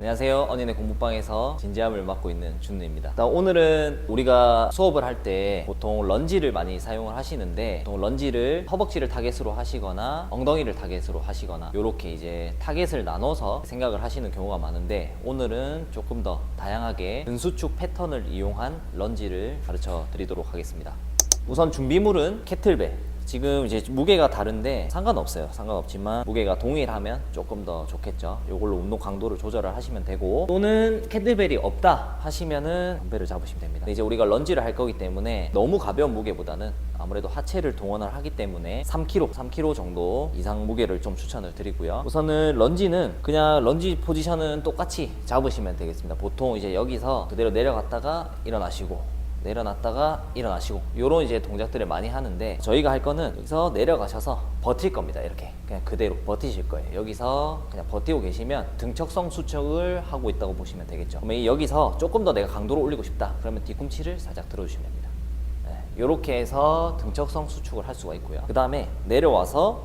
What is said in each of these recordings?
안녕하세요. 언니네 공부방에서 진지함을 맡고 있는 준우입니다. 오늘은 우리가 수업을 할 때 보통 런지를 많이 사용을 하시는데 보통 런지를 허벅지를 타겟으로 하시거나 엉덩이를 타겟으로 하시거나 이렇게 이제 타겟을 나눠서 생각을 하시는 경우가 많은데 오늘은 조금 더 다양하게 근수축 패턴을 이용한 런지를 가르쳐 드리도록 하겠습니다. 우선 준비물은 캐틀벨 지금 이제 무게가 다른데 상관없어요. 상관없지만 무게가 동일하면 조금 더 좋겠죠. 이걸로 운동 강도를 조절을 하시면 되고 또는 캐틀벨이 없다 하시면은 덤벨을 잡으시면 됩니다. 이제 우리가 런지를 할 거기 때문에 너무 가벼운 무게보다는 아무래도 하체를 동원을 하기 때문에 3kg, 3kg 정도 이상 무게를 좀 추천을 드리고요. 우선은 런지는 그냥 런지 포지션은 똑같이 잡으시면 되겠습니다. 보통 이제 여기서 그대로 내려갔다가 일어나시고 내려놨다가 일어나시고 요런 이제 동작들을 많이 하는데 저희가 할 거는 여기서 내려가셔서 버틸 겁니다 이렇게. 그냥 그대로 버티실 거예요. 여기서 그냥 버티고 계시면 등척성 수축을 하고 있다고 보시면 되겠죠. 그러면 이 여기서 조금 더 내가 강도를 올리고 싶다. 그러면 뒤꿈치를 살짝 들어주시면 됩니다. 이렇게 해서 등척성 수축을 할 수가 있고요. 그 다음에 내려와서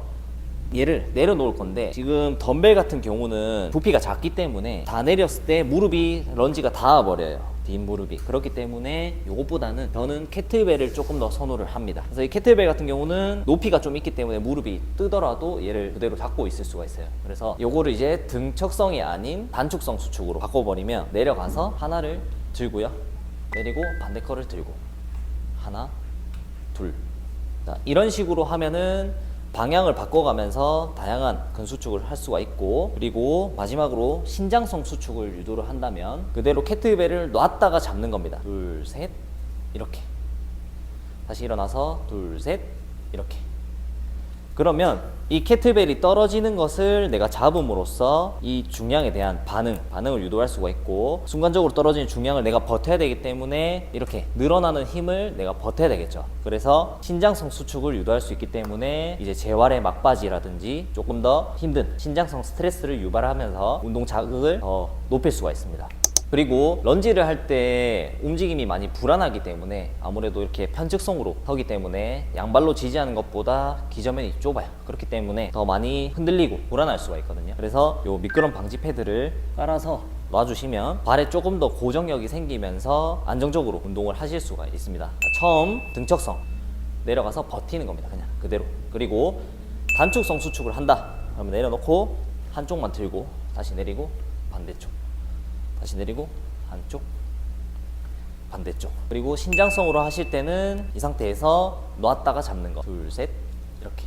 얘를 내려놓을 건데 지금 덤벨 같은 경우는 부피가 작기 때문에 다 내렸을 때 무릎이 런지가 닿아 버려요. 뒷무릎이 그렇기 때문에 이것보다는 저는 캐틀벨을 조금 더 선호를 합니다. 그래서 이 캐틀벨 같은 경우는 높이가 좀 있기 때문에 무릎이 뜨더라도 얘를 그대로 잡고 있을 수가 있어요. 그래서 요거를 이제 등척성이 아닌 단축성 수축으로 바꿔버리면 내려가서 하나를 들고요. 내리고 반대 거를 들고 하나 둘 자, 이런 식으로 하면은 방향을 바꿔가면서 다양한 근수축을 할 수가 있고 그리고 마지막으로 신장성 수축을 유도를 한다면 그대로 캐트벨을 놨다가 잡는 겁니다. 둘 셋 이렇게. 다시 일어나서 둘 셋 이렇게 그러면 이 캐틀벨이 떨어지는 것을 내가 잡음으로써 이 중량에 대한 반응, 반응을 유도할 수가 있고 순간적으로 떨어지는 중량을 내가 버텨야 되기 때문에 이렇게 늘어나는 힘을 내가 버텨야 되겠죠. 그래서 신장성 수축을 유도할 수 있기 때문에 이제 재활의 막바지라든지 조금 더 힘든 신장성 스트레스를 유발하면서 운동 자극을 더 높일 수가 있습니다. 그리고 런지를 할 때 움직임이 많이 불안하기 때문에 아무래도 이렇게 편측성으로 서기 때문에 양발로 지지하는 것보다 기저면이 좁아요. 그렇기 때문에 더 많이 흔들리고 불안할 수가 있거든요. 그래서 요 미끄럼 방지 패드를 깔아서 놔주시면 발에 조금 더 고정력이 생기면서 안정적으로 운동을 하실 수가 있습니다. 자, 처음 등척성 내려가서 버티는 겁니다. 그냥 그대로. 그리고 단축성 수축을 한다. 그러면 내려놓고 한쪽만 들고 다시 내리고 반대쪽. 다시 내리고 한쪽 반대쪽. 그리고 신장성으로 하실 때는 이 상태에서 놨다가 잡는 거둘 셋. 이렇게.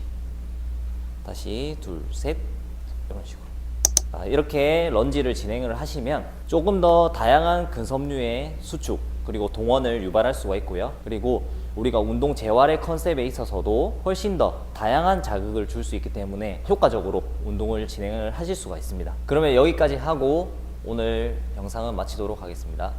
다시 둘 셋. 이런 식으로. 아, 이렇게 런지를 진행을 하시면 조금 더 다양한 근섬유의 수축 그리고 동원을 유발할 수가 있고요. 그리고 우리가 운동 재활의 컨셉에 있어서도 훨씬 더 다양한 자극을 줄 수 있기 때문에 효과적으로 운동을 진행을 하실 수가 있습니다. 그러면 여기까지 하고 오늘 영상은 마치도록 하겠습니다.